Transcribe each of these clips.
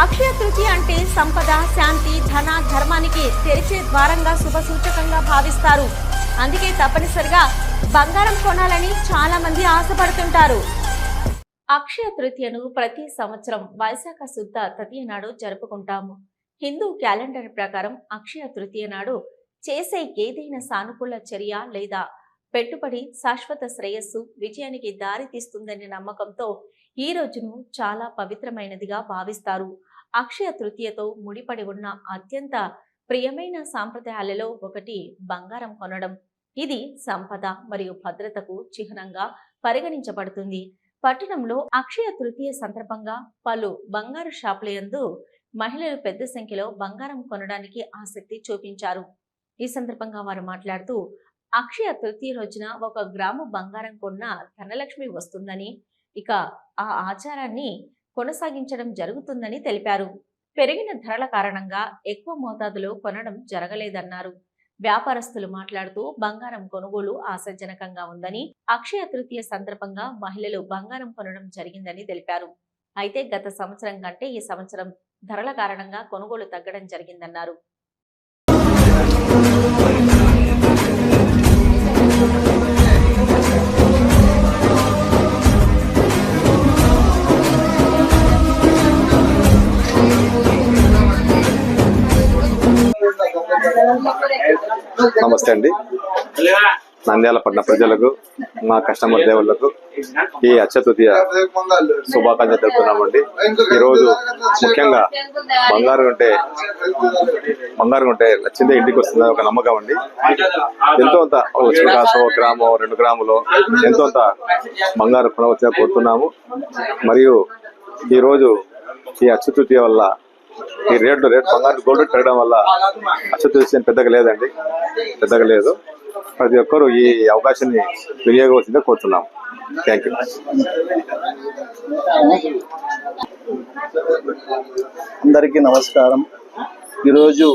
అక్షయ తృతీయ అంటే సంపద శాంతి ధన ధర్మానికి తెరిచే ద్వారంగా శుభ సూచకంగా భావిస్తారు. అందుకే తప్పనిసరిగా బంగారం కొనాలని చాలా మంది ఆశపడుతుంటారు. అక్షయ తృతీయను ప్రతి సంవత్సరం వైశాఖ శుద్ధ తృతీయ నాడు జరుపుకుంటాము. హిందూ క్యాలెండర్ ప్రకారం అక్షయ తృతీయ నాడు చేసే ఏదైనా సానుకూల చర్య లేదా పెట్టుబడి శాశ్వత శ్రేయస్సు విజయానికి దారితీస్తుందనే నమ్మకంతో ఈ రోజును చాలా పవిత్రమైనదిగా భావిస్తారు. అక్షయ తృతీయతో ముడిపడి ఉన్న అత్యంత ప్రియమైన సాంప్రదాయాలలో ఒకటి బంగారం కొనడం. ఇది సంపద మరియు భద్రతకు చిహ్నంగా పరిగణించబడుతుంది. పట్టణంలో అక్షయ తృతీయ సందర్భంగా పలు బంగారు షాపుల యందు మహిళలు పెద్ద సంఖ్యలో బంగారం కొనడానికి ఆసక్తి చూపించారు. ఈ సందర్భంగా వారు మాట్లాడుతూ అక్షయ తృతీయ రోజున ఒక గ్రాము బంగారం కొన్న ధనలక్ష్మి వస్తుందని ఇక ఆ ఆచారాన్ని కొనసాగించడం జరుగుతుందని తెలిపారు. పెరిగిన ధరల కారణంగా ఎక్కువ మోతాదులో కొనడం జరగలేదన్నారు. వ్యాపారస్తులు మాట్లాడుతూ బంగారం కొనుగోలు ఆశాజనకంగా ఉందని అక్షయ తృతీయ సందర్భంగా మహిళలు బంగారం కొనడం జరిగిందని తెలిపారు. అయితే గత సంవత్సరం కంటే ఈ సంవత్సరం ధరల కారణంగా కొనుగోలు తగ్గడం జరిగిందన్నారు. నమస్తే అండి. నంద్యాల పట్టిన ప్రజలకు మా కస్టమర్ దేవుళ్ళకు ఈ అక్షతృతీయ శుభాకాంక్షలు తెలుపుతున్నామండి. ఈరోజు ముఖ్యంగా బంగారు ఉంటే బంగారం ఉంటే నచ్చిందే ఇంటికి వస్తుంది ఒక నమ్మకం అండి. ఎంతో అంత ఓ చిన్న ఒక రెండు గ్రాములు ఎంతో అంత బంగారు కొనవచ్చా కోరుతున్నాము. మరియు ఈరోజు ఈ అక్షతృతీయ వల్ల ఈ రేట్లు రేట్ బంగారు గోల్డ్ పెరగడం వల్ల అక్షతృతీయ పెద్దగా లేదండి. పెద్దగా లేదు. ప్రతి ఒక్కరూ ఈ అవకాశాన్ని వినియోగవలసిందే కోరుతున్నాం. థ్యాంక్ యూ అందరికీ నమస్కారం. ఈరోజు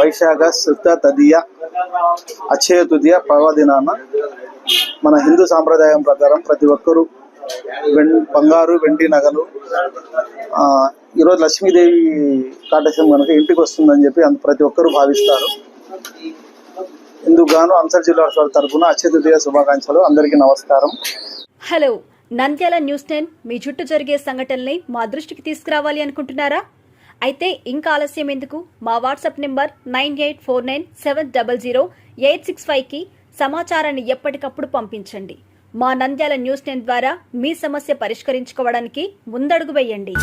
వైశాఖ శుద్ధ తదియ అక్షయ తృతీయ పర్వదినాన మన హిందూ సాంప్రదాయం ప్రకారం ప్రతి ఒక్కరూ వెం బంగారు వెండి నగలు ఈరోజు లక్ష్మీదేవి కాటేశం కనుక ఇంటికి వస్తుందని చెప్పి అంత ప్రతి ఒక్కరూ భావిస్తారు. ఇందుకు అంతర్ జిల్లా తరఫున అక్షయ శుభాకాంక్షలు. అందరికీ నమస్కారం. హలో నంద్యాల న్యూస్ టెన్ మీ చుట్టూ జరిగే సంఘటనల్ని మా దృష్టికి తీసుకురావాలి అనుకుంటున్నారా? అయితే ఇంకా ఆలస్యం ఎందుకు? మా WhatsApp number nine eight four nine seven double zero eight six ఫైవ్కి సమాచారాన్ని ఎప్పటికప్పుడు పంపించండి. మా నంద్యాల న్యూస్ టెన్ ద్వారా మీ సమస్య పరిష్కరించుకోవడానికి ముందడుగు వేయండి.